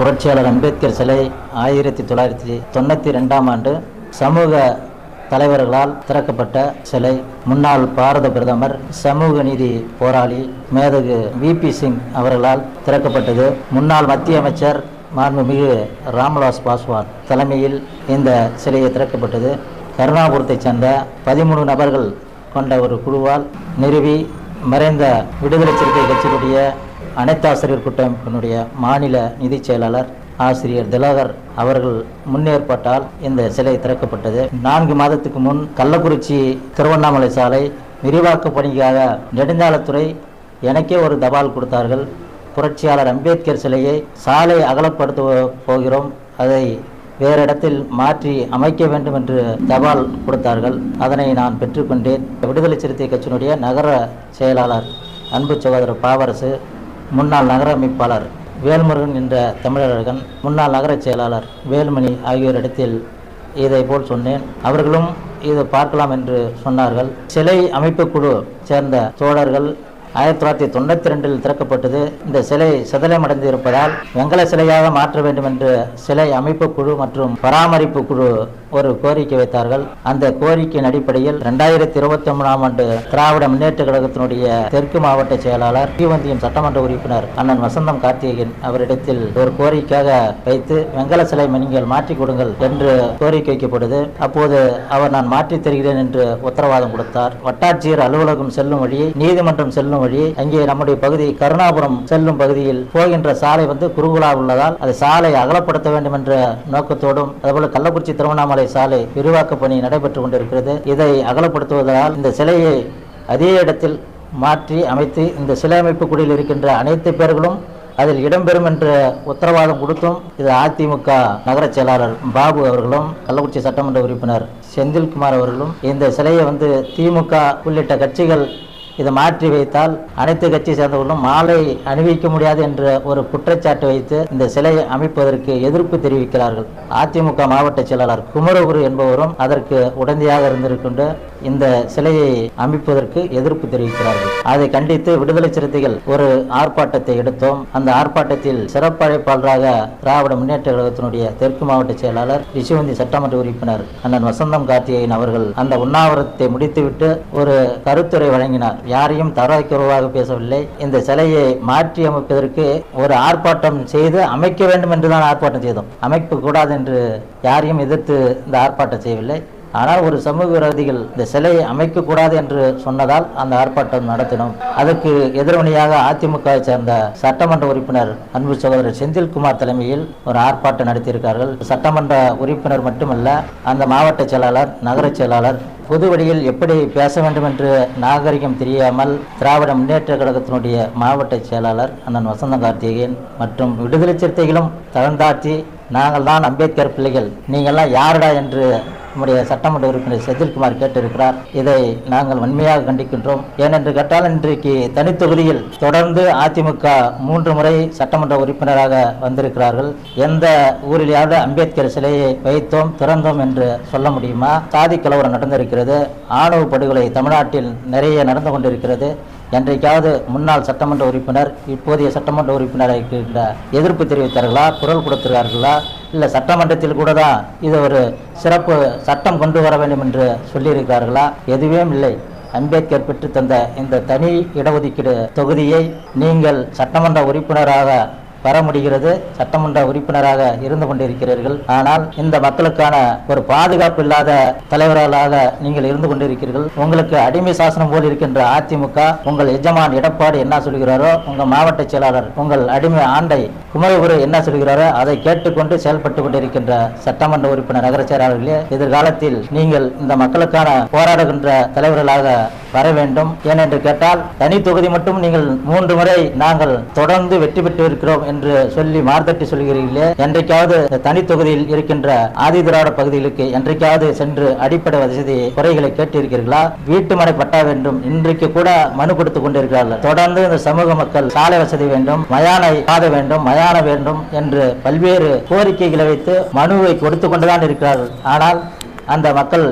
புரட்சியாளர் அம்பேத்கர் சிலை ஆயிரத்தி தொள்ளாயிரத்தி தொண்ணூற்றி ரெண்டாம் ஆண்டு சமூக தலைவர்களால் திறக்கப்பட்ட சிலை. முன்னாள் பாரத பிரதமர் சமூக நீதி போராளி மேதகு விபி சிங் அவர்களால் திறக்கப்பட்டது. முன்னாள் மத்திய அமைச்சர் மாண்புமிகு ராம்விலாஸ் பாஸ்வான் தலைமையில் இந்த சிலையை திறக்கப்பட்டது. கருணாபுரத்தை சேர்ந்த பதிமூணு நபர்கள் கொண்ட ஒரு குழுவால் நிறுவி மறைந்த விடுதலை சிறுத்தை கட்சியினுடைய அனைத்து ஆசிரியர் கூட்டமைப்பினுடைய மாநில நிதிச் செயலாளர் ஆசிரியர் திலகர் அவர்கள் முன்னேற்பாட்டால் இந்த சிலை திறக்கப்பட்டது. நான்கு மாதத்துக்கு முன் கள்ளக்குறிச்சி திருவண்ணாமலை சாலை விரிவாக்க பணிக்காக நெடுஞ்சாலத்துறை எனக்கே ஒரு தபால் கொடுத்தார்கள். புரட்சியாளர் அம்பேத்கர் சிலையை சாலை அகலப்படுத்த போகிறோம். அதை வேறு இடத்தில் மாற்றி அமைக்க வேண்டும் என்று தபால் கொடுத்தார்கள். அதனை நான் பெற்றுக்கொண்டேன். விடுதலை சிறுத்தை கட்சியினுடைய நகர செயலாளர் அன்பு சகோதரர் பாவரசு முன்னாள் நகர அமைப்பாளர் வேல்முருகன் என்ற தமிழர்கள் முன்னாள் நகர செயலாளர் வேல்மணி ஆகியோரிடத்தில் இதை போல் சொன்னேன். அவர்களும் இதை பார்க்கலாம் என்று சொன்னார்கள். சிலை அமைப்பு குழு சேர்ந்த தோழர்கள் ஆயிரத்தி தொள்ளாயிரத்தி தொண்ணூற்றி ரெண்டில் திறக்கப்பட்டது. இந்த சிலை சிதலமடைந்து இருப்பதால் வெங்கல சிலையாக மாற்ற வேண்டும் என்று சிலை அமைப்பு குழு மற்றும் பராமரிப்பு குழு ஒரு கோரிக்கை வைத்தார்கள். அந்த கோரிக்கையின் அடிப்படையில் ரெண்டாயிரத்தி இருபத்தி மூணாம் ஆண்டு திராவிட முன்னேற்ற கழகத்தினுடைய தெற்கு மாவட்ட செயலாளர் தீவந்தியம் சட்டமன்ற உறுப்பினர் அண்ணன் வசந்தம் கார்த்திகேயன் அவரிடத்தில் ஒரு கோரிக்கையாக வைத்து வெங்கல சிலை நீங்கள் மாற்றி கொடுங்கள் என்று கோரிக்கை வைக்கப்படுது அப்போது அவர் நான் மாற்றித் தருகிறேன் என்று உத்தரவாதம் கொடுத்தார். வட்டாட்சியர் அலுவலகம் செல்லும் வழி நீதிமன்றம் செல்லும் வழி அங்கே நம்முடைய பகுதி கருணாபுரம் செல்லும் பகுதியில் போகின்ற சாலை வந்து குறுகுலா உள்ளதால் அது சாலை அகலப்படுத்த வேண்டும் என்ற நோக்கத்தோடும் அதுபோல கள்ளக்குறிச்சி திருவண்ணாமலை சாலை விரிவாக்க பணி நடைபெற்று கொண்டிருக்கிறது. இதை அகலப்படுத்துவதால் இந்த சிலையை அதே இடத்தில் மாற்றி அமைத்து இந்த சிலை அமைப்பு குடியில் இருக்கின்ற அனைத்து பேர்களும் அதில் இடம்பெறும் என்ற உத்தரவாதம் கொடுத்தும் இது அதிமுக நகர செயலாளர் பாபு அவர்களும் கள்ளக்குறிச்சி சட்டமன்ற உறுப்பினர் செந்தில்குமார் அவர்களும் இந்த சிலையை வந்து திமுக உள்ளிட்ட கட்சிகள் இதை மாற்றி வைத்தால் அனைத்து கட்சி சேர்ந்தவர்களும் மாலை அணிவிக்க முடியாது என்ற ஒரு குற்றச்சாட்டு வைத்து இந்த சிலையை அமைப்பதற்கு எதிர்ப்பு தெரிவிக்கிறார்கள். அதிமுக மாவட்ட செயலாளர் குமரகுரு என்பவரும் அதற்கு உடந்தையாக இருந்திருக்கின்ற இந்த சிலையை அமைப்பதற்கு எதிர்ப்பு தெரிவிக்கிறார்கள். அதை கண்டித்து விடுதலை சிறுத்தைகள் ஒரு ஆர்ப்பாட்டத்தை எடுத்தோம். அந்த ஆர்ப்பாட்டத்தில் சிறப்பழைப்பாளராக திராவிட முன்னேற்ற கழகத்தினுடைய தெற்கு மாவட்ட செயலாளர் ரிஷிவந்தி சட்டமன்ற உறுப்பினர் அண்ணன் வசந்தம் கார்த்திகேயன் அவர்கள் அந்த உண்ணாவிரத்தை முடித்துவிட்டு ஒரு கருத்துரை வழங்கினார். யாரையும் தரக்குறைவாக பேசவில்லை. இந்த சிலையை மாற்றி அமைப்பதற்கு ஒரு ஆர்ப்பாட்டம் செய்து அமைக்க வேண்டும் என்றுதான் ஆர்ப்பாட்டம் செய்தோம். அமைப்பு கூடாது என்று யாரையும் எதிர்த்து இந்த ஆர்ப்பாட்டம் செய்யவில்லை. ஆனால் ஒரு சமூக விரோதிகள் இந்த சிலையை அமைக்கக்கூடாது என்று சொன்னதால் அந்த ஆர்ப்பாட்டம் நடத்தினோம். அதற்கு எதிரொலியாக அதிமுகவை சேர்ந்த சட்டமன்ற உறுப்பினர் அன்பு சகோதரர் செந்தில்குமார் தலைமையில் ஒரு ஆர்ப்பாட்டம் நடத்தியிருக்கார்கள். சட்டமன்ற உறுப்பினர் மட்டுமல்ல அந்த மாவட்ட செயலாளர் நகர செயலாளர் பொது வழியில் எப்படி பேச வேண்டும் என்று நாகரிகம் தெரியாமல் திராவிட முன்னேற்ற கழகத்தினுடைய மாவட்ட செயலாளர் அண்ணன் வசந்த கார்த்திகேயன் மற்றும் விடுதலை சிறுத்தைகளும் தளர்ந்தாற்றி நாங்கள் தான் அம்பேத்கர் பிள்ளைகள். நீங்கள்லாம் யாருடா என்று நம்முடைய சட்டமன்ற உறுப்பினர் செந்தில்குமார் கேட்டிருக்கிறார். இதை நாங்கள் வன்மையாக கண்டிக்கின்றோம். ஏனென்று கேட்டால் இன்றைக்கு தனித்தொகுதியில் தொடர்ந்து அதிமுக மூன்று முறை சட்டமன்ற உறுப்பினராக வந்திருக்கிறார்கள். எந்த ஊரிலேயாவது அம்பேத்கர் சிலையை வைத்தோம் திறந்தோம் என்று சொல்ல முடியுமா? சாதி கலவரம் நடந்திருக்கிறது. ஆணவ படுகொலை தமிழ்நாட்டில் நிறைய நடந்து கொண்டிருக்கிறது. என்றைக்காவது முன்னாள் சட்டமன்ற உறுப்பினர் இப்போதைய சட்டமன்ற உறுப்பினராக எதிர்ப்பு தெரிவித்தார்களா குரல் கொடுத்திருக்கார்களா இல்லை சட்டமன்றத்தில் கூட தான் இது ஒரு சிறப்பு சட்டம் கொண்டு வர வேண்டும் என்று சொல்லியிருக்கிறார்களா? எதுவே இல்லை. அம்பேத்கர் பெற்று தந்த இந்த தனி இடஒதுக்கீடு தொகுதியை நீங்கள் சட்டமன்ற உறுப்பினராக வர முடிகிறது. சட்டமன்ற உறுப்பினராக இருந்து கொண்டிருக்கிறீர்கள். ஆனால் இந்த மக்களுக்கான ஒரு பாதுகாப்பு இல்லாத தலைவர்களாக நீங்கள் இருந்து கொண்டிருக்கிறீர்கள். உங்களுக்கு அடிமை சாசனம் போல் இருக்கின்ற அதிமுக உங்கள் எஜமான் எடப்பாடி என்ன சொல்கிறாரோ உங்கள் மாவட்ட செயலாளர் உங்கள் அடிமை ஆண்டை குமரகுரு என்ன சொல்கிறாரோ அதை கேட்டுக்கொண்டு செயல்பட்டு கொண்டிருக்கின்ற சட்டமன்ற உறுப்பினர் நகர செயலாளர்களே எதிர்காலத்தில் நீங்கள் இந்த மக்களுக்கான போராடுகின்ற தலைவர்களாக வர வேண்டும். ஏனென்று கேட்டால் தனி தொகுதி மட்டும் நீங்கள் மூன்று முறை நாங்கள் தொடர்ந்து வெற்றி பெற்று இருக்கிறோம் என்று சொல்லி மார்த்தட்டி சொல்கிறீர்களே என்றைக்காவது தனித்தொகுதியில் தனி தொகுதியில் இருக்கின்ற ஆதி திராவிட பகுதிகளுக்கு என்றைக்காவது சென்று அடிப்படை வசதி குறைகளை கேட்டிருக்கிறீர்களா? வீட்டு மனை பட்டா வேண்டும் இன்றைக்கு கூட மனு கொடுத்து கொண்டிருக்கிறார்கள். தொடர்ந்து இந்த சமூக மக்கள் சாலை வசதி வேண்டும் மயான பாதை வேண்டும் மயான வேண்டும் என்று பல்வேறு கோரிக்கைகளை வைத்து மனுவை கொடுத்து கொண்டுதான் இருக்கிறார்கள். ஆனால் அந்த மக்கள்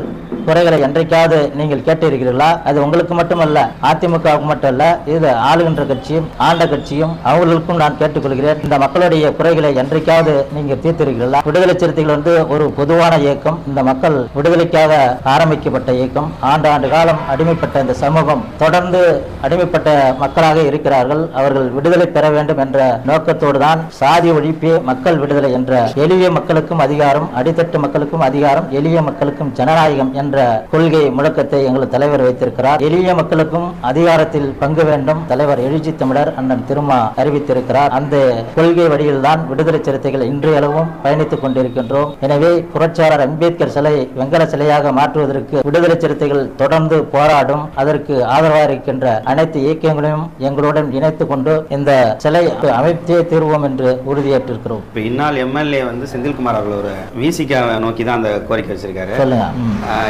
குறைகளை என்றைக்காவது நீங்கள் கேட்டிருக்கிறீர்களா? அது உங்களுக்கு மட்டுமல்ல அதிமுகவுக்கு மட்டுமல்ல இது ஆளுகின்ற கட்சியும் ஆண்ட கட்சியும் அவர்களுக்கும் நான் கேட்டுக்கொள்கிறேன். இந்த மக்களுடைய குறைகளை என்றைக்காவது நீங்க தீர்த்திருக்கிறீர்களா? விடுதலை சிறுத்தைகள் வந்து ஒரு பொதுவான இயக்கம். இந்த மக்கள் விடுதலைக்காக ஆரம்பிக்கப்பட்ட இயக்கம். ஆண்டு ஆண்டு காலம் அடிமைப்பட்ட இந்த சமூகம். தொடர்ந்து அடிமைப்பட்ட மக்களாக இருக்கிறார்கள். அவர்கள் விடுதலை பெற வேண்டும் என்ற நோக்கத்தோடு தான் சாதி ஒழிப்பே மக்கள் விடுதலை என்ற எளிய மக்களுக்கும் அதிகாரம் அடித்தட்டு மக்களுக்கும் அதிகாரம் எளிய மக்களுக்கும் ஜனநாயகம் என்ற கொள்கை முழக்கத்தை எங்கள் தலைவர் வைத்திருக்கிறார். எளிய மக்களுக்கும் அதிகாரத்தில் பங்கு வேண்டும். தலைவர் எழுச்சி தமிழர் அண்ணன் திருமா அறிவித்திருக்கிறார். அந்த கொள்கை வழியில் தான் விடுதலை சிறுத்தைகள் இன்றையளவும் பயணித்துக் கொண்டிருக்கின்றோம். எனவே புரட்சியாளர் அம்பேத்கர் சிலை வெங்கல சிலையாக மாற்றுவதற்கு விடுதலை சிறுத்தைகள் தொடர்ந்து போராடும். அதற்கு ஆதரவாக இருக்கின்ற அனைத்து இயக்கங்களையும் எங்களுடன் இணைத்துக் கொண்டு இந்த சிலை அமைத்தே தீர்வோம் என்று உறுதியேற்றிருக்கிறோம். இப்போ இந்நாள் எம்எல்ஏ வந்து செந்தில்குமார் அவர்கள் ஒரு விசிகா நோக்கி தான் அந்த கோரிக்கை வச்சிருக்காரு. சொல்லுங்க.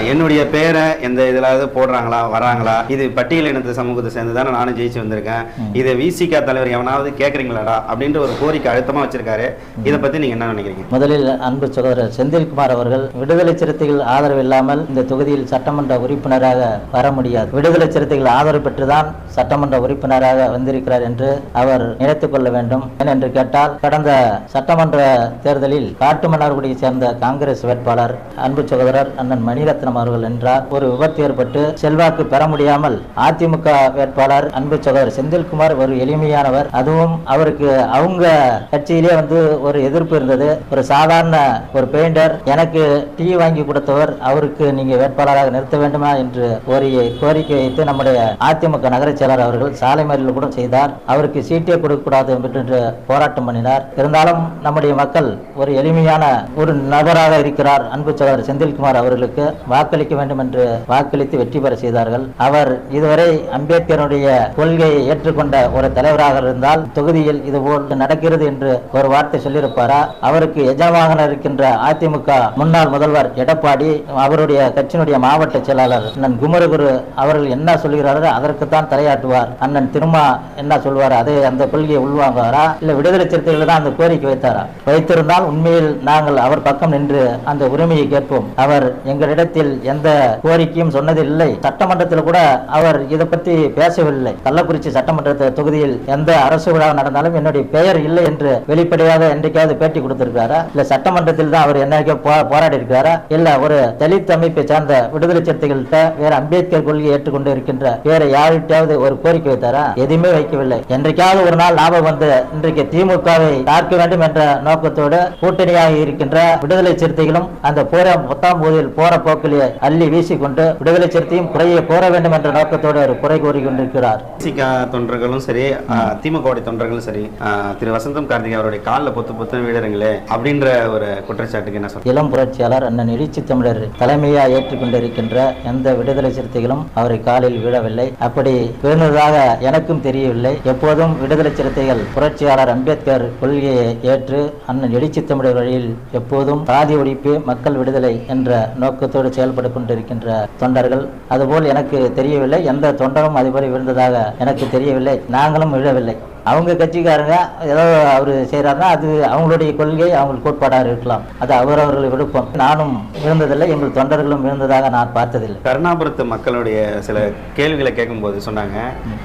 என்னுடைய பேரை எந்த இதிலாவது போடுறாங்களா வராங்களா? இது பட்டியல் இனத்து சமூகத்தை சேர்ந்து தானே நானும் ஜெயிச்சு வந்திருக்கேன். இதை விசிகா தலைவர் எவனாவது கேட்குறீங்களாடா அப்படின்ற ஒரு கோரிக்கை அழுத்தமா வச்சிருக்காரு. இதை பத்தி நீங்க என்ன நினைக்கிறீங்க? முதலில் அன்பு சகோதரர் செந்தில்குமார் அவர்கள் விடுதலை சிறுத்தைகள் ஆதரவு இல்லாமல் இந்த தொகுதியில் சட்டமன்ற உறுப்பினராக வர முடியாது. விடுதலை சிறுத்தைகள் ஆதரவு பெற்றுதான் சட்டமன்ற உறுப்பினராக வந்திருக்கிறார் என்று அவர் நினைத்துக் கொள்ள வேண்டும். ஏனென்று கேட்டால் கடந்த சட்டமன்ற தேர்தலில் காட்டுமன்னார்குடியை சேர்ந்த காங்கிரஸ் வேட்பாளர் அன்பு சகோதரர் அண்ணன் மணிரத்னம் அவர்கள் என்றார். ஒரு விபத்து ஏற்பட்டு செல்வாக்கு பெற முடியாமல் அதிமுக வேட்பாளர் அன்பு சகோதரர் செந்தில்குமார் ஒரு எளிமையானவர். அதுவும் அவருக்கு அவங்க கட்சியிலே வந்து ஒரு எதிர்ப்பு இருந்தது. ஒரு சாதாரண ஒரு பெயிண்டர் எனக்கு டீ வாங்கி கொடுத்தவர் அவருக்கு நீங்க வேட்பாளராக நிறுத்த வேண்டுமா என்று ஒரு கோரிக்கை வைத்து நம்முடைய அதிமுக நகர செயலர் அவர்கள் சாலை மறியல் கூட செய்தார். அவருக்கு சீட்டே கொடுக்க கூடாது என்று போராட்டம் பண்ணினார். இருந்தாலும் நம்முடைய மக்கள் ஒரு எளிமையான ஒரு நபராக இருக்கிறார் அன்பு சகோதரர் செந்தில்குமார் அவர்களுக்கு. வாக்களிக்க வேண்டும் என்று வாக்களித்து வெற்றி பெற செய்தார்கள். அவர் இதுவரை அம்பேத்கருடைய கொள்கையை ஏற்றுக்கொண்ட ஒரு தலைவராக இருந்தால் தொகுதியில் இது நடக்கிறது என்று ஒரு வார்த்தை சொல்லியிருப்பாரா? அவருக்கு எஜமாக இருக்கின்ற அதிமுக முன்னாள் முதல்வர் எடப்பாடி அவருடைய கட்சியினுடைய மாவட்ட செயலாளர் அண்ணன் குமரகுரு அவர்கள் என்ன சொல்கிறாரோ அதற்குத்தான் தலையாட்டுவார். அண்ணன் திருமா என்ன சொல்வார்? அதை அந்த கொள்கையை உள்வாங்குவாரா? இல்ல விடுதலை சிறுத்தைகள் தான் அந்த கோரிக்கை வைத்தாரா? வைத்திருந்தால் உண்மையில் நாங்கள் அவர் பக்கம் நின்று அந்த உரிமையை கேட்போம். அவர் எங்களிடத்தில் எந்த கோரிக்கையும் சொன்னதில்லை. சட்டமன்றத்தில் கூட அவர் இதை பற்றி பேசவில்லை. கள்ளக்குறிச்சி சட்டமன்ற தொகுதியில் எந்த அரசு விழா நடந்தாலும் என்னுடைய பெயர் இல்லை என்று வெளிப்படையாக என்றைக்காவது பேட்டி கொடுத்திருக்காரா? இல்ல சட்டமன்றத்தில் தான் அவர் என்னைக்கோ போராடி இருக்காரா இல்ல ஒரு தலித் அமைப்பை சார்ந்த விடுதலை சிறுத்தைகள்கிட்ட வேற அம்பேத்கர் கொள்கையை ஏற்றுக்கொண்டு இருக்கின்ற வேற யார்கிட்டயாவது ஒரு கோரிக்கை வைத்தாரா? எதுவுமே வைக்கவில்லை. என்றைக்காவது ஒரு நாள் லாபம் வந்து இன்றைக்கு திமுகவை தாக்க வேண்டும் என்ற நோக்கத்தோடு கூட்டணியாக இருக்கின்ற விடுதலை சிறுத்தைகளும் அந்த போர பத்தாம் போதில் போற போக்கு போக்கிலே அள்ளி வீசிக்கொண்டு விடுதலை சிறுத்தையும் குறைய போற வேண்டும் என்ற நோக்கத்தோடு அவர் குறை கூறி கொண்டிருக்கிறார் விசிகா தொண்டர்களும் சரி திமுகவுடைய தொண்டர்களும் சரி திரு வசந்தம் கார்த்திகை அவருடைய காலில் பொத்து பொத்து விடுறீங்களே அப்படின்ற ஒரு குற்றச்சாட்டுக்கு என்ன சொல்றீங்க? இளம் புரட்சியாளர் அண்ணன் எழுச்சி தமிழர் தலைமையா ஏற்றுக்கொண்டிருக்கின்ற எந்த விடுதலை சிறுத்தைகளும் அவரை காலில் விழவில்லை. அப்படி விழுந்ததாக எனக்கும் தெரியவில்லை. எப்போதும் விடுதலை சிறுத்தைகள் புரட்சியாளர் அம்பேத்கர் கொள்கையை ஏற்று அண்ணன் எழுச்சி தமிழர் வழியில் எப்போதும் சாதி ஒழிப்பு மக்கள் விடுதலை என்ற நோக்கத்தோடு செயல்பட்டு இருக்கின்ற தொண்டர்கள். அதுபோல் எனக்கு தெரியவில்லை. எந்த தொண்டரும் அதுபோல விழுந்ததாக எனக்கு தெரியவில்லை. நாங்களும் விழவில்லை. அவங்க கட்சிக்காரங்க ஏதோ அவர் செய்கிறாருன்னா அது அவங்களுடைய கொள்கை அவங்க கோட்பாடாக இருக்கலாம். அது அவரவர்கள் விருப்பம் நானும் விழுந்ததில்லை எங்கள் தொண்டர்களும் விழுந்ததாக நான் பார்த்ததில்லை. கருணாபுரத்து மக்களுடைய சில கேள்விகளை கேட்கும்போது சொன்னாங்க.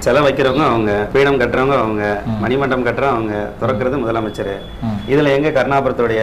சிலை வைக்கிறவங்க அவங்க பீடம் கட்டுறவங்க அவங்க மணிமண்டபம் கட்டுறவங்க அவங்க திறக்கிறது முதலமைச்சர். இதுல எங்க கருணாபுரத்துடைய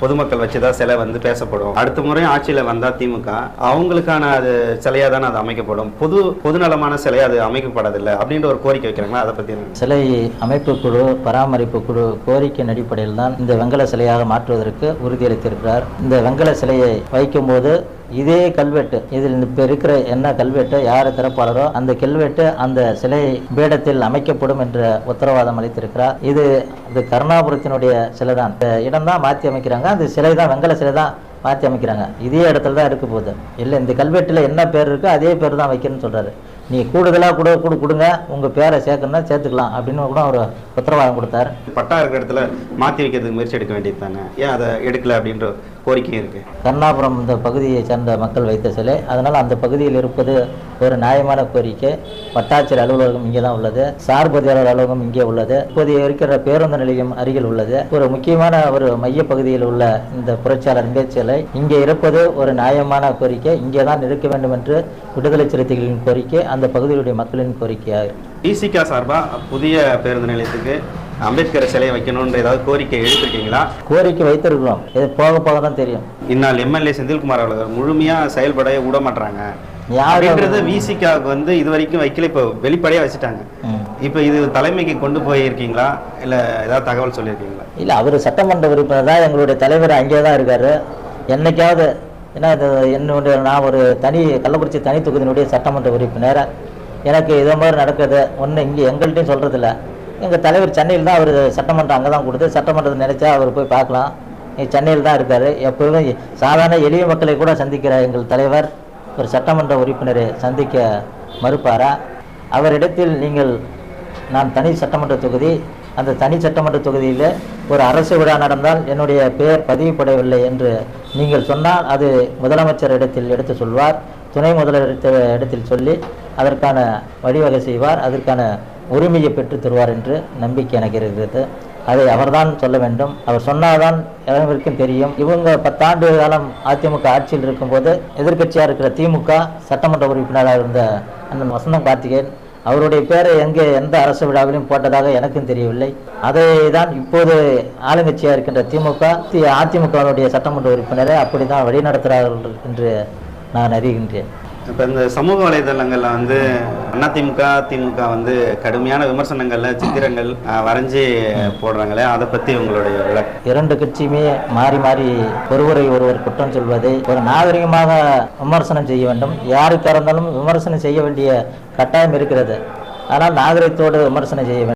பொதுமக்கள் வச்சுதான் சிலை வந்து பேசப்படும். அடுத்த முறை ஆட்சியில வந்தா திமுக அவங்களுக்கான அது சிலையா தானே அது அமைக்கப்படும். பொது பொதுநலமான சிலையா அது அமைக்கப்படாதில்லை அப்படின்ற ஒரு கோரிக்கை வைக்கிறாங்களா? அதை பத்தி என்ன? சிலை அமைப்பு குழு பராமரிப்பு குழு கோரிக்கையின் அடிப்படையில் தான் இந்த வெங்கல சிலையாக மாற்றுவதற்கு உறுதியளித்திருக்கிறார். இந்த வெங்கல சிலையை வைக்கும்போது இதே கல்வெட்டு இதில் இப்போ இருக்கிற என்ன கல்வெட்டு யார் திறப்பாளரோ அந்த கல்வெட்டு அந்த சிலை பீடத்தில் அமைக்கப்படும் என்ற உத்தரவாதம் அளித்திருக்கிறார். இது இது கருணாபுரத்தினுடைய சிலை தான் இந்த இடம் தான் மாற்றி அமைக்கிறாங்க. அந்த சிலை தான் வெங்கல சிலை தான் மாற்றி அமைக்கிறாங்க. இதே இடத்துல தான் இருக்க போகுது. இல்லை இந்த கல்வெட்டில் என்ன பேர் இருக்கோ அதே பேர் தான் வைக்கணும்னு சொல்கிறாரு நீ கூடுதலாக கூட கொடு கொடுங்க உங்கள் பேரை சேர்க்கணும்னா சேர்த்துக்கலாம் அப்படின்னு கூட ஒரு உத்தரவாதம் கொடுத்தார். பட்டா இருக்கிற இடத்துல மாத்தி வைக்கிறதுக்கு முயற்சி எடுக்க வேண்டியது தானே? ஏன் அதை எடுக்கல அப்படின்ற கோரிக்கையும் இருக்கு. கருணாபுரம் இந்த பகுதியை சேர்ந்த மக்கள் வைத்த சிலை அதனால் அந்த பகுதியில் இருப்பது ஒரு நியாயமான கோரிக்கை. வட்டாட்சியர் அலுவலகம் இங்கே தான் உள்ளது. சார் பதிவாளர் அலுவலகம் இங்கே உள்ளது. இப்போது இருக்கிற பேருந்து நிலையம் அருகில் உள்ளது. ஒரு முக்கியமான ஒரு மைய பகுதியில் உள்ள இந்த புரட்சியாளர் அம்பேத் சிலை இங்கே இருப்பது ஒரு நியாயமான கோரிக்கை. இங்கே தான் இருக்க வேண்டும் என்று விடுதலை சிறுத்தைகளின் கோரிக்கை. அந்த பகுதியுடைய மக்களின் கோரிக்கையாக டிசிகா சார்பா புதிய பேருந்து நிலையத்துக்கு அம்பேத்கர் சிலையை வைக்கணுன்ற ஏதாவது கோரிக்கை எழுப்பிருக்கீங்களா கோரிக்கை வைத்திருக்கிறோம். இது போக போக தான் தெரியும். இந்நாள் எம்எல்ஏ செந்தில்குமார் அவர்கள் முழுமையா செயல்பட விட மாட்டாங்க யாரும் அப்படின்றது விசிகாவுக்கு வந்து இது வரைக்கும் வைக்கல இப்போ வெளிப்படையா வச்சுட்டாங்க. இப்போ இது தலைமைக்கு கொண்டு போயிருக்கீங்களா? இல்ல ஏதாவது தகவல் சொல்லியிருக்கீங்களா? இல்லை அவர் சட்டமன்ற உறுப்பினர் தான் எங்களுடைய தலைவர் அங்கே தான் இருக்கார். என்னைக்காவது ஏன்னா இது என்னுடைய நான் ஒரு தனி கள்ளக்குறிச்சி தனி தொகுதியினுடைய சட்டமன்ற உறுப்பினர். எனக்கு இதே மாதிரி நடக்குது. ஒன்று இங்கே எங்கள்கிட்டையும் சொல்கிறதில்ல எங்கள் தலைவர் சென்னையில் தான் அவர் சட்டமன்றம் அங்கே தான் கொடுத்து சட்டமன்றத்தை நினச்சா அவர் போய் பார்க்கலாம். இங்க சென்னையில் தான் இருக்கார் எப்போதும் சாதாரண எளிய மக்களை கூட சந்திக்கிற எங்கள் தலைவர் ஒரு சட்டமன்ற உறுப்பினரை சந்திக்க மறுப்பாரா? அவரிடத்தில் நீங்கள் நான் தனி சட்டமன்ற தொகுதி அந்த தனி சட்டமன்ற தொகுதியில் ஒரு அரசு விழா நடந்தால் என்னுடைய பெயர் பதிவுப்படவில்லை என்று நீங்கள் சொன்னால் அது முதலமைச்சர் இடத்தில் எடுத்து சொல்வார் துணை முதல்வர் இடத்தில் சொல்லி அதற்கான வழிவகை செய்வார் அதற்கான உரிமையை பெற்று தருவார் என்று நம்பிக்கை எனக்கு இருக்கிறது. அதை அவர்தான் சொல்ல வேண்டும். அவர் சொன்னால்தான் அனைவருக்கும் தெரியும். இவங்க பத்தாண்டு காலம் அதிமுக ஆட்சியில் இருக்கும்போது எதிர்க்கட்சியாக இருக்கிற திமுக சட்டமன்ற உறுப்பினராக இருந்த அண்ணன் வசந்தம் கார்த்திகேயன் அவருடைய பேரை எங்கே எந்த அரசு விழாவிலும் போட்டதாக எனக்கும் தெரியவில்லை. அதை தான் இப்போது ஆளுங்கட்சியாக இருக்கின்ற திமுக அதிமுகவினுடைய சட்டமன்ற உறுப்பினரை அப்படி தான் வழிநடத்துகிறார்கள் என்று நான் அறிகின்றேன். இப்போ இந்த சமூக வலைதளங்கள்ல வந்து அதிமுக திமுக வந்து கடுமையான விமர்சனங்கள்ல சித்திரங்கள் வரைஞ்சி போடுறாங்களே அதை பத்தி உங்களுடைய விளக்கம். இரண்டு கட்சியுமே மாறி மாறி ஒருவரை ஒருவர் குற்றம் சொல்வதை ஒரு நாகரிகமாக விமர்சனம் செய்ய வேண்டும். யாருக்காக இருந்தாலும் விமர்சனம் செய்ய வேண்டிய கட்டாயம் இருக்கிறது. ஆனால் நாகரிகத்தோடு விமர்சனம் செய்ய வேண்டும்.